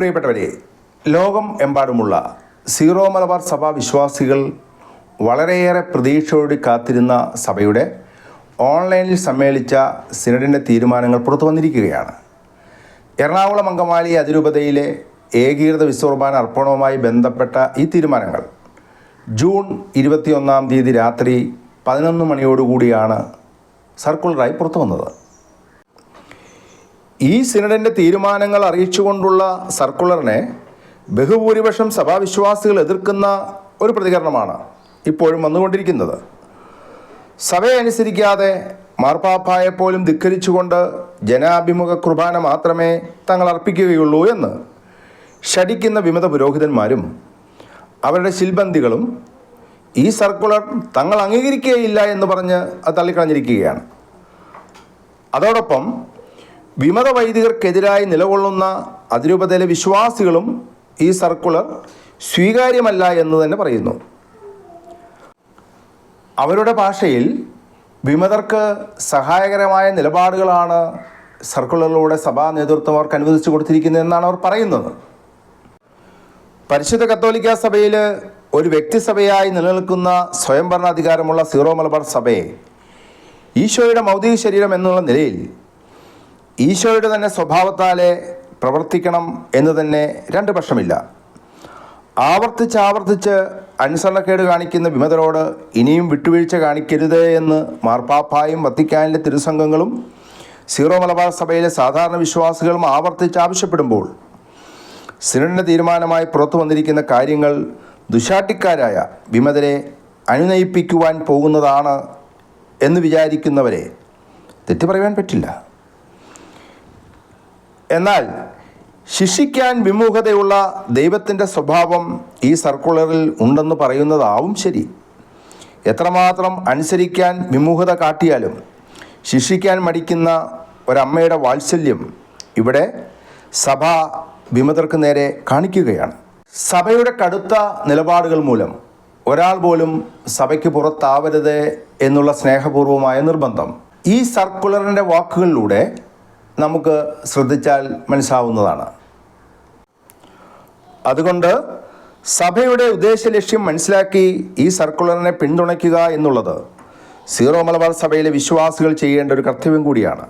പ്രിയപ്പെട്ടവരെ ലോകം എമ്പാടുമുള്ള സീറോ മലബാർ സഭാ വിശ്വാസികൾ വളരെയേറെ പ്രതീക്ഷയോടെ കാത്തിരുന്ന സഭയുടെ ഓൺലൈനിൽ സമ്മേളിച്ച സിനഡിന്റെ തീരുമാനങ്ങൾ പുറത്തു വന്നിരിക്കുകയാണ്. എറണാകുളം അങ്കമാലി അതിരൂപതയിലെ ഏകീകൃത വിശ്വകുർബാന അർപ്പണവുമായി ബന്ധപ്പെട്ട ഈ തീരുമാനങ്ങൾ ജൂൺ ഇരുപത്തിയൊന്നാം തീയതി രാത്രി പതിനൊന്ന് മണിയോടുകൂടിയാണ് സർക്കുലറായി പുറത്തു വന്നത്. ഈ സിനഡിന്റെ തീരുമാനങ്ങൾ അറിയിച്ചുകൊണ്ടുള്ള സർക്കുലറിനെ ബഹുഭൂരിപക്ഷം സഭാവിശ്വാസികൾ എതിർക്കുന്ന ഒരു പ്രതികരണമാണ് ഇപ്പോഴും വന്നുകൊണ്ടിരിക്കുന്നത്. സഭയെ അനുസരിക്കാതെ മാർപ്പാപ്പായെപ്പോലും ധിക്കരിച്ചുകൊണ്ട് ജനാഭിമുഖ കുർബാന മാത്രമേ തങ്ങൾ അർപ്പിക്കുകയുള്ളൂ എന്ന് ഷടിക്കുന്ന വിമത പുരോഹിതന്മാരും അവരുടെ ശിൽബന്ധികളും ഈ സർക്കുലർ തങ്ങൾ അംഗീകരിക്കുകയില്ല എന്ന് പറഞ്ഞ് അത് തള്ളിക്കളഞ്ഞിരിക്കുകയാണ്. അതോടൊപ്പം വിമത വൈദികർക്കെതിരായി നിലകൊള്ളുന്ന അതിരൂപതയിലെ വിശ്വാസികളും ഈ സർക്കുലർ സ്വീകാര്യമല്ല എന്ന് തന്നെ പറയുന്നു. അവരുടെ ഭാഷയിൽ വിമതർക്ക് സഹായകരമായ നിലപാടുകളാണ് സർക്കുലറിലൂടെ സഭാ നേതൃത്വം അവർക്ക് അനുവദിച്ചു കൊടുത്തിരിക്കുന്നതെന്നാണ് അവർ പറയുന്നത്. പരിശുദ്ധ കത്തോലിക്ക സഭയിൽ ഒരു വ്യക്തിസഭയായി നിലനിൽക്കുന്ന സ്വയംഭരണ അധികാരമുള്ള സീറോ മലബാർ സഭയെ ഈശോയുടെ മൗതിക ശരീരം എന്നുള്ള നിലയിൽ ഈശോയുടെ തന്നെ സ്വഭാവത്താലെ പ്രവർത്തിക്കണം എന്ന് തന്നെ രണ്ട് പക്ഷമില്ല. ആവർത്തിച്ച് ആവർത്തിച്ച് അനുസരണക്കേട് കാണിക്കുന്ന വിമതരോട് ഇനിയും വിട്ടുവീഴ്ച കാണിക്കരുത് എന്ന് മാർപ്പാപ്പായും വത്തിക്കാനിലെ തിരുസംഘങ്ങളും സീറോ മലബാർ സഭയിലെ സാധാരണ വിശ്വാസികളും ആവർത്തിച്ച് ആവശ്യപ്പെടുമ്പോൾ സിനഡിന്റെ തീരുമാനമായി പുറത്തു വന്നിരിക്കുന്ന കാര്യങ്ങൾ ദുശാട്ടിക്കാരായ വിമതരെ അനുനയിപ്പിക്കുവാൻ പോകുന്നതാണ് എന്ന് വിചാരിക്കുന്നവരെ തെറ്റു പറയാൻ പറ്റില്ല. എന്നാൽ ശിക്ഷിക്കാൻ വിമുഖതയുള്ള ദൈവത്തിന്റെ സ്വഭാവം ഈ സർക്കുലറിൽ ഉണ്ടെന്ന് പറയുന്നതാവും ശരി. എത്രമാത്രം അനുസരിക്കാൻ വിമുഖത കാട്ടിയാലും ശിക്ഷിക്കാൻ മടിക്കുന്ന ഒരമ്മയുടെ വാത്സല്യം ഇവിടെ സഭ വിമതർക്ക് നേരെ കാണിക്കുകയാണ്. സഭയുടെ കടുത്ത നിലപാടുകൾ മൂലം ഒരാൾ പോലും സഭയ്ക്ക് പുറത്താവരുത് എന്നുള്ള സ്നേഹപൂർവമായ നിർബന്ധം. ഈ സർക്കുലറിന്റെ വാക്കുകളിലൂടെ നമുക്ക് ശ്രദ്ധിച്ചാൽ മനസ്സാവുന്നതാണ് അതുകൊണ്ട് സഭയുടെ ഉദ്ദേശ ലക്ഷ്യം മനസ്സിലാക്കി ഈ സർക്കുലറിനെ പിന്തുണയ്ക്കുക എന്നുള്ളത് സീറോ മലബാർ സഭയിലെ വിശ്വാസികൾ ചെയ്യേണ്ട ഒരു കർത്തവ്യം കൂടിയാണ്.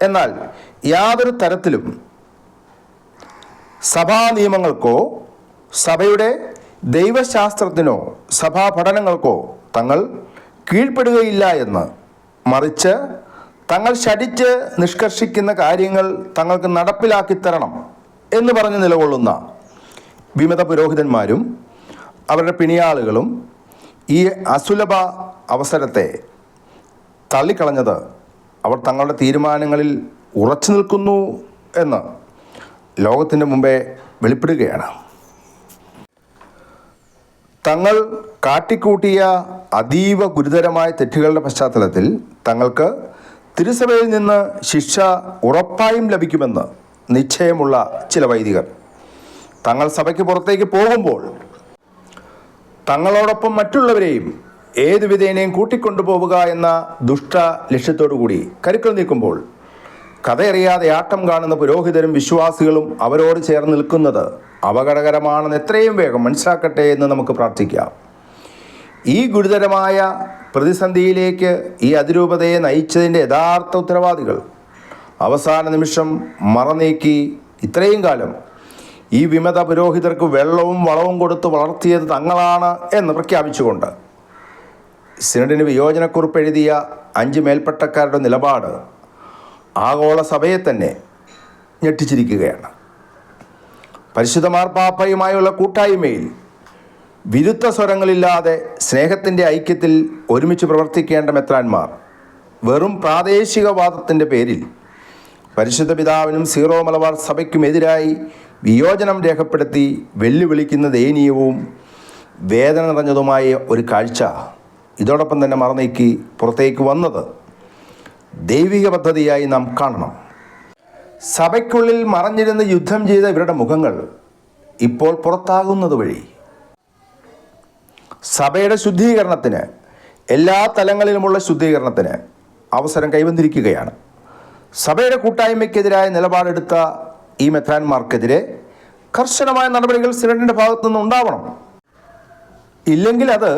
എന്നാൽ യാതൊരു തരത്തിലും സഭാ നിയമങ്ങൾക്കോ സഭയുടെ ദൈവശാസ്ത്രത്തിനോ സഭാ പഠനങ്ങൾക്കോ തങ്ങൾ കീഴ്പ്പെടുകയില്ല എന്ന് മറിച്ച് തങ്ങൾ ശഠിച്ച് നിഷ്കർഷിക്കുന്ന കാര്യങ്ങൾ തങ്ങൾക്ക് നടപ്പിലാക്കി തരണം എന്ന് പറഞ്ഞ് നിലകൊള്ളുന്ന വിമത പുരോഹിതന്മാരും അവരുടെ പിണിയാളുകളും ഈ അസുലഭ അവസരത്തെ തള്ളിക്കളഞ്ഞത് അവർ തങ്ങളുടെ തീരുമാനങ്ങളിൽ ഉറച്ചു നിൽക്കുന്നു എന്ന് ലോകത്തിന്റെ മുമ്പേ വെളിപ്പെടുകയാണ്. തങ്ങൾ കാട്ടിക്കൂട്ടിയ അതീവ ഗുരുതരമായ തെറ്റുകളുടെ പശ്ചാത്തലത്തിൽ തങ്ങൾക്ക് തിരുസഭയിൽ നിന്ന് ശിക്ഷ ഉറപ്പായും ലഭിക്കുമെന്ന് നിശ്ചയമുള്ള ചില വൈദികർ. തങ്ങൾ സഭയ്ക്ക് പുറത്തേക്ക് പോകുമ്പോൾ തങ്ങളോടൊപ്പം മറ്റുള്ളവരെയും ഏതു വിധേനയും കൂട്ടിക്കൊണ്ടുപോവുക എന്ന ദുഷ്ട ലക്ഷ്യത്തോടു കൂടി കരുക്കൾ നീക്കുമ്പോൾ കഥയറിയാതെ ആട്ടം കാണുന്ന പുരോഹിതരും വിശ്വാസികളും അവരോട് ചേർന്ന് നിൽക്കുന്നത് അപകടകരമാണെന്ന് എത്രയും വേഗം മനസ്സിലാക്കട്ടെ എന്ന് നമുക്ക് പ്രാർത്ഥിക്കാം. ഈ ഗുരുതരമായ പ്രതിസന്ധിയിലേക്ക് ഈ അതിരൂപതയെ നയിച്ചതിന്റെ യഥാർത്ഥ ഉത്തരവാദികൾ അവസാന നിമിഷം മറനീക്കി ഇത്രയും കാലം ഈ വിമത പുരോഹിതർക്ക് വെള്ളവും വളവും കൊടുത്ത് വളർത്തിയത് തങ്ങളാണ് എന്ന് പ്രഖ്യാപിച്ചുകൊണ്ട് സിനഡിന് വിയോജനക്കുറിപ്പ് എഴുതിയ അഞ്ച് മേൽപ്പട്ടക്കാരുടെ നിലപാട് ആഗോള സഭയെ തന്നെ ഞെട്ടിച്ചിരിക്കുകയാണ്. പരിശുദ്ധ മാർപ്പാപ്പയുമായുള്ള കൂട്ടായ്മയിൽ വിരുദ്ധ സ്വരങ്ങളില്ലാതെ സ്നേഹത്തിന്റെ ഐക്യത്തിൽ ഒരുമിച്ച് പ്രവർത്തിക്കേണ്ട മെത്രാന്മാർ വെറും പ്രാദേശികവാദത്തിന്റെ പേരിൽ പരിശുദ്ധ പിതാവിനും സീറോ മലബാർ സഭയ്ക്കുമെതിരായി വിയോജനം രേഖപ്പെടുത്തി വെല്ലുവിളിക്കുന്ന ദയനീയവും വേദന നിറഞ്ഞതുമായ ഒരു കാഴ്ച ഇതോടൊപ്പം തന്നെ മറന്നേക്ക് പുറത്തേക്ക് വന്നത് ദൈവിക പദ്ധതിയായി നാം കാണണം. സഭയ്ക്കുള്ളിൽ മറഞ്ഞിരുന്ന് യുദ്ധം ചെയ്ത ഇവരുടെ മുഖങ്ങൾ ഇപ്പോൾ പുറത്താകുന്നത് വഴി സഭയുടെ ശുദ്ധീകരണത്തിന് എല്ലാ തലങ്ങളിലുമുള്ള ശുദ്ധീകരണത്തിന് അവസരം കൈവന്നിരിക്കുകയാണ്. സഭയുടെ കൂട്ടായ്മയ്ക്കെതിരായ നിലപാടെടുത്ത ഈ മെത്രാൻമാർക്കെതിരെ കർശനമായ നടപടികൾ സിനഡിന്റെ ഭാഗത്തു നിന്ന് ഉണ്ടാവണം. ഇല്ലെങ്കിൽ അത്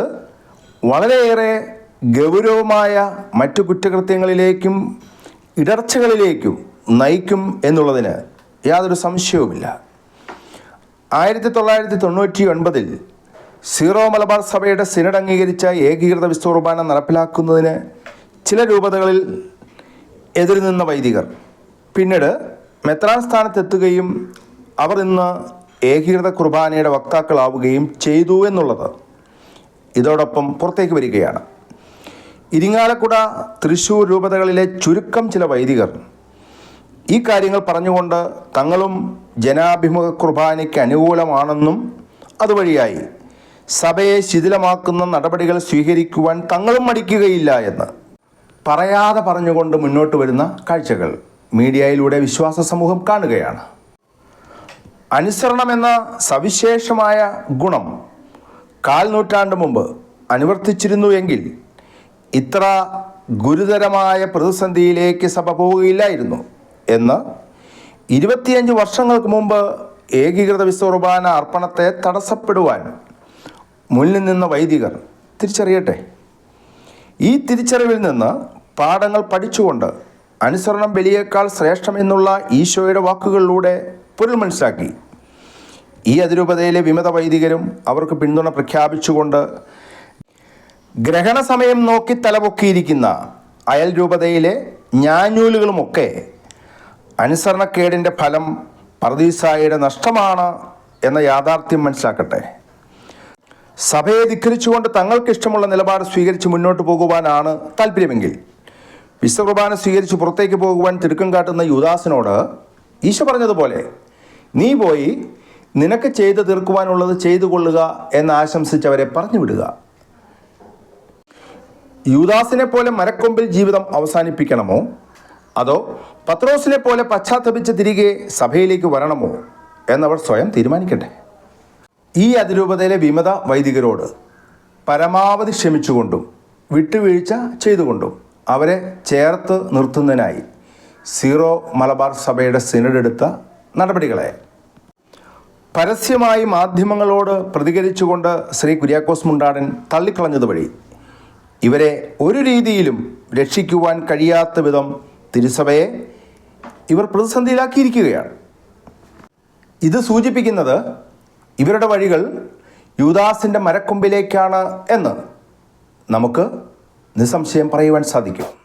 വളരെയേറെ ഗൗരവമായ മറ്റു കുറ്റകൃത്യങ്ങളിലേക്കും ഇടർച്ചകളിലേക്കും നയിക്കും എന്നുള്ളതിന് യാതൊരു സംശയവുമില്ല. ആയിരത്തി തൊള്ളായിരത്തി തൊണ്ണൂറ്റി ഒൻപതിൽ സീറോ മലബാർ സഭയുടെ സിനഡ് അംഗീകരിച്ച ഏകീകൃത വിശ്വകുർബാന നടപ്പിലാക്കുന്നതിന് ചില രൂപതകളിൽ എതിർനിന്ന വൈദികർ. പിന്നീട് മെത്രാൻ സ്ഥാനത്തെത്തുകയും അവർ ഇന്ന് ഏകീകൃത കുർബാനയുടെ വക്താക്കളാവുകയും ചെയ്തു എന്നുള്ളത് ഇതോടൊപ്പം പുറത്തേക്ക് വരികയാണ്. ഇരിങ്ങാലക്കുട തൃശൂർ രൂപതകളിലെ ചുരുക്കം ചില വൈദികർ ഈ കാര്യങ്ങൾ പറഞ്ഞുകൊണ്ട് തങ്ങളും ജനാഭിമുഖ കുർബാനയ്ക്ക് അനുകൂലമാണെന്നും അതുവഴിയായി സഭയെ ശിഥിലമാക്കുന്ന നടപടികൾ സ്വീകരിക്കുവാൻ തങ്ങളും മടിക്കുകയില്ല എന്ന് പറയാതെ പറഞ്ഞുകൊണ്ട് മുന്നോട്ട് വരുന്ന കാഴ്ചകൾ മീഡിയയിലൂടെ വിശ്വാസ സമൂഹം കാണുകയാണ്. അനുസരണം എന്ന സവിശേഷമായ ഗുണം കാൽ നൂറ്റാണ്ട് മുമ്പ് അനുവർത്തിച്ചിരുന്നു എങ്കിൽ ഇത്ര ഗുരുതരമായ പ്രതിസന്ധിയിലേക്ക് സഭ പോവുകയില്ലായിരുന്നു എന്ന് ഇരുപത്തിയഞ്ച് വർഷങ്ങൾക്ക് മുമ്പ് ഏകീകൃത വിശ്വർബാന അർപ്പണത്തെ തടസ്സപ്പെടുവാൻ മുന്നിൽ നിന്ന വൈദികർ തിരിച്ചറിയട്ടെ? ഈ തിരിച്ചറിവിൽ നിന്ന് പാഠങ്ങൾ പഠിച്ചുകൊണ്ട് അനുസരണം ബലിയേക്കാൾ ശ്രേഷ്ഠമെന്നുള്ള ഈശോയുടെ വാക്കുകളിലൂടെ പൊരുൾ മനസ്സിലാക്കി. ഈ അതിരൂപതയിലെ വിമത വൈദികരും അവർക്ക് പിന്തുണ പ്രഖ്യാപിച്ചുകൊണ്ട് ഗ്രഹണ സമയം നോക്കി തലപൊക്കിയിരിക്കുന്ന അയൽ രൂപതയിലെ ഞാഞ്ഞൂലുകളുമൊക്കെ അനുസരണക്കേടിന്റെ ഫലം പർദീസായുടെ നഷ്ടമാണ് എന്ന യാഥാർത്ഥ്യം മനസ്സിലാക്കട്ടെ. സഭയെ ധിക്കരിച്ചുകൊണ്ട് തങ്ങൾക്ക് ഇഷ്ടമുള്ള നിലപാട് സ്വീകരിച്ച് മുന്നോട്ട് പോകുവാനാണ് താല്പര്യമെങ്കിൽ വിശ്വകുർബാന സ്വീകരിച്ച് പുറത്തേക്ക് പോകുവാൻ തിടുക്കം കാട്ടുന്ന യുദാസിനോട് ഈശോ പറഞ്ഞതുപോലെ നീ പോയി നിനക്ക് ചെയ്തു തീർക്കുവാനുള്ളത് ചെയ്തു കൊള്ളുക എന്ന് ആശംസിച്ചവരെ പറഞ്ഞു വിടുക. യൂദാസിനെ പോലെ മരക്കൊമ്പിൽ ജീവിതം അവസാനിപ്പിക്കണമോ? അതോ പത്രോസിനെ പോലെ പശ്ചാത്തപിച്ച് തിരികെ സഭയിലേക്ക് വരണമോ? എന്നവർ സ്വയം തീരുമാനിക്കട്ടെ. ഈ അതിരൂപതയിലെ വിമത വൈദികരോട് പരമാവധി ക്ഷമിച്ചുകൊണ്ടും വിട്ടുവീഴ്ച ചെയ്തുകൊണ്ടും അവരെ ചേർത്ത് നിർത്തുന്നതിനായി സീറോ മലബാർ സഭയുടെ സിനഡ് എടുത്ത നടപടികളെ. പരസ്യമായി മാധ്യമങ്ങളോട് പ്രതികരിച്ചുകൊണ്ട് ശ്രീ കുര്യാക്കോസ് മുണ്ടാടൻ തള്ളിക്കളഞ്ഞതുവഴി ഇവരെ ഒരു രീതിയിലും രക്ഷിക്കുവാൻ കഴിയാത്ത വിധം തിരുസഭയെ ഇവർ പ്രതിസന്ധിയിലാക്കിയിരിക്കുകയാണ്. ഇത് സൂചിപ്പിക്കുന്നത് ഇവരുടെ വഴികൾ യുദാസിന്റെ മരക്കൊമ്പിലേക്കാണ് എന്ന് നമുക്ക് നിസ്സംശയം പറയുവാൻ സാധിക്കും.